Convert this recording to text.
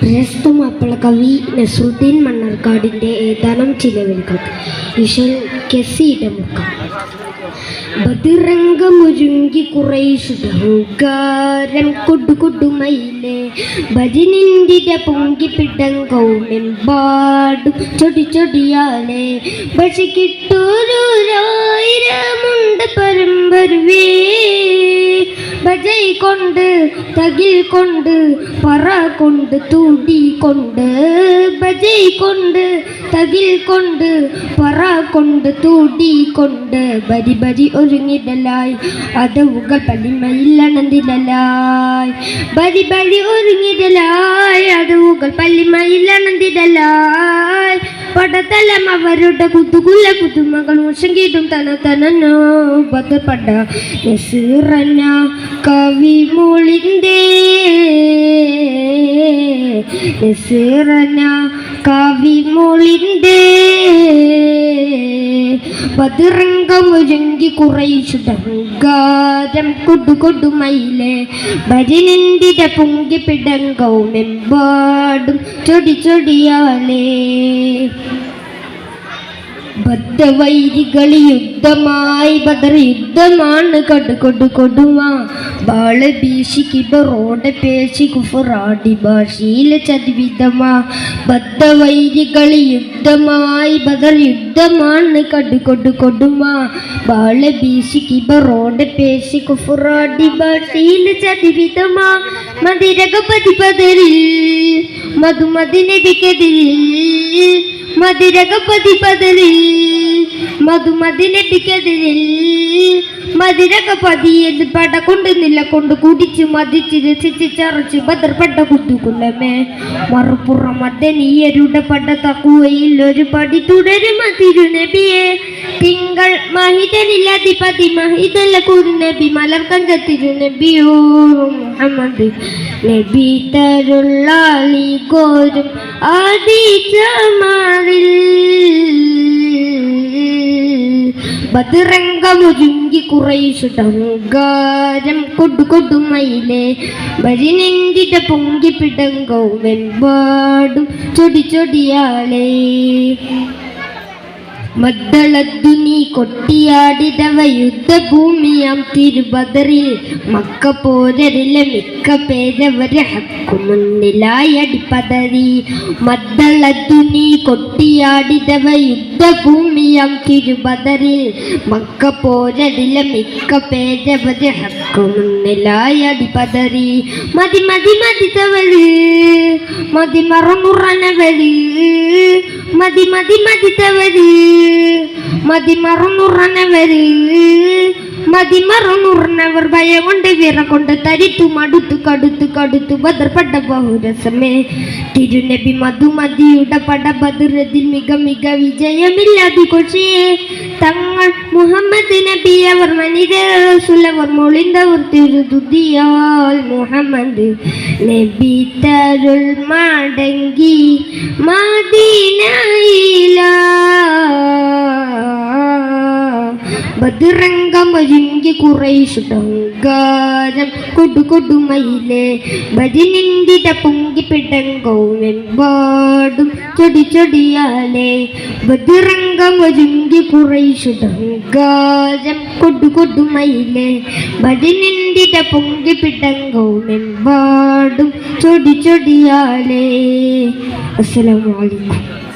പ്രശസ്ത മാപ്പിള കവി നസറുദ്ദീൻ മണ്ണർക്കാടിന്റെ ഏതാനും ചില വരികൾ ഇഷൽ കെസിയുടെ മുക്കം ബദിറങ്കമൊരുങ്ങി കുറേശുകാരം കൊടു കൊടുമയിലെ ഭജനിന്തിര പൊങ്കി പിടങ്കൗമെമ്പാടും ചൊടി ചൊടിയാലെ. பஜை கொண்டு தகில் கொண்டு பற கொண்டு தூண்டி கொண்டு. பஜை கொண்டு தகில் கொண்டு பற கொண்டு தூண்டி கொண்டு. பதி பதி ஒருங்கிடலாய் அது உங்கள் பள்ளிமையில் அணந்திடலாய். பதி பதி ஒருங்கிடலாய் அது உங்கள் பள்ளிமையில் அணந்திடலாய். പടത്തലം അവരുടെ കുത്തുകുല്ല കുത്തുമകൾ മുഷങ്കിടും തന തനനോ ബന്ധപ്പെട്ട നസീറന കവി മുളിന്തേ നസീറന കവി മുളിന്തേ ബദിറങ്കമൊരുങ്ങി കുറയിച്ചുടങ്കാരം കൊടു കൊടുമയിലെ ഭജനന്തിര പൊങ്കി ചൊടി ചൊടിയാലേ. ബദ്ധവൈരികളി യുദ്ധമായി ബദർ യുദ്ധമാണ് കടു കൊടു കൊടുവാ. ബാള ഭീഷി കിബറോടെ പേശി കുഫറാടി ഭാഷയിൽ ചതിവിധമാ. ബദ്ധവൈരികളി യുദ്ധമായി ബദർ യുദ്ധമാണ് കടു കൊടു കൊടുവാ. ബാള ഭീഷി കിബറോടെ പേശി കുഫറാടി ഭാഷയിൽ ചതിവിധമാ. മതിരകപതി ബദറിൽ മധുമതിനെതിക്കെതിരിൽ മതിരകപതി പതിരിൽ മധുമതിനെതിക്കെതിരിൽ മതിരക പതിയത് പട കൊണ്ട് നില കൊണ്ട് കുടിച്ച് മതിച്ച് രസിച്ച് ചറച്ച് ഭദ്രപ്പെട്ട കുത്തുകുലമേ മറുപുറം മദനീയരുടെ പട തക്കുവയിൽ ഒരു പടി തുടരും തിരുനബിയെ തിങ്കൾ മഹിതനിലധിപതി മഹിതല കുരുനബി മലർക്കഞ്ച തിരുനബിയോ മുഹമ്മദ് നബി തരുള്ളാളി കോരും ആദിച്ചമാറിൽ ബദിറങ്കമൊരുങ്ങി കുറയിച്ചുടങ്കാരം കൊടു കൊടുമയിലെ ഭരിനെന്തിട പൊങ്കി പൊങ്കിപ്പിടങ്കോ വെൺപാടും ചൊടി ചൊടിയാളേ മദ്ദളദ്ദു നീ കൊട്ടിയാടിതവ യുദ്ധഭൂമിയാം തിരുബദറിൽ. മക്ക പോരരിലെ മിക്ക പേരവരെ ഹക്കു മുന്നിലായി അടിപ്പതറി മദ്ദളദ്ദു നീ കൊട്ടിയാടിതവ യുദ്ധഭൂമിയാം തിരുബദറിൽ. മക്ക പോരരിലെ മിക്ക പേരവരെ ഹക്കു മുന്നിലായി അടിപ്പതറി മതി മതി മതിതവര് മതി മറന്നുറനവര് മതി മതി മതിതവര് മതി മറന്നുറനവര് മതി മറന്നുറനവർ ഭയം കൊണ്ട് വിറ കൊണ്ട് തരിത്തു മടുത്തു കടുത്തു കടുത്തു ബദർപ്പെട്ട ബഹുരസമേ. തിരുനബി മധുമതിയുടെ പട ബദുരതിൽ മിക മിക വിജയമില്ലാതി കൊച്ചിയെ തങ്ങൾ മുഹമ്മദ് നബി അവർ മനിതർ മൊളിന്തവർ തിരുതുതിയാൽ മുഹമ്മദ് നബി തരുൾ മടങ്ങി മദീനയില ബദിറങ്കമൊരുങ്ങി കുറയിച്ചുടങ്കാരം കൊടു കൊടുമയിലെ ഭജനിന്തിട പൊങ്കി പിടങ്കോമെമ്പാടും ചൊടി ചൊടിയാലെ. ബദിറങ്കമൊരുങ്ങി കുറയിച്ചുടങ്കാരം കൊടു കൊടുമയിലെ ഭജനിന്തിട പൊങ്കി പിടങ്കോമെമ്പാടും ചൊടി ചൊടിയാലെ. അസ്സലാമു അലൈക്കും.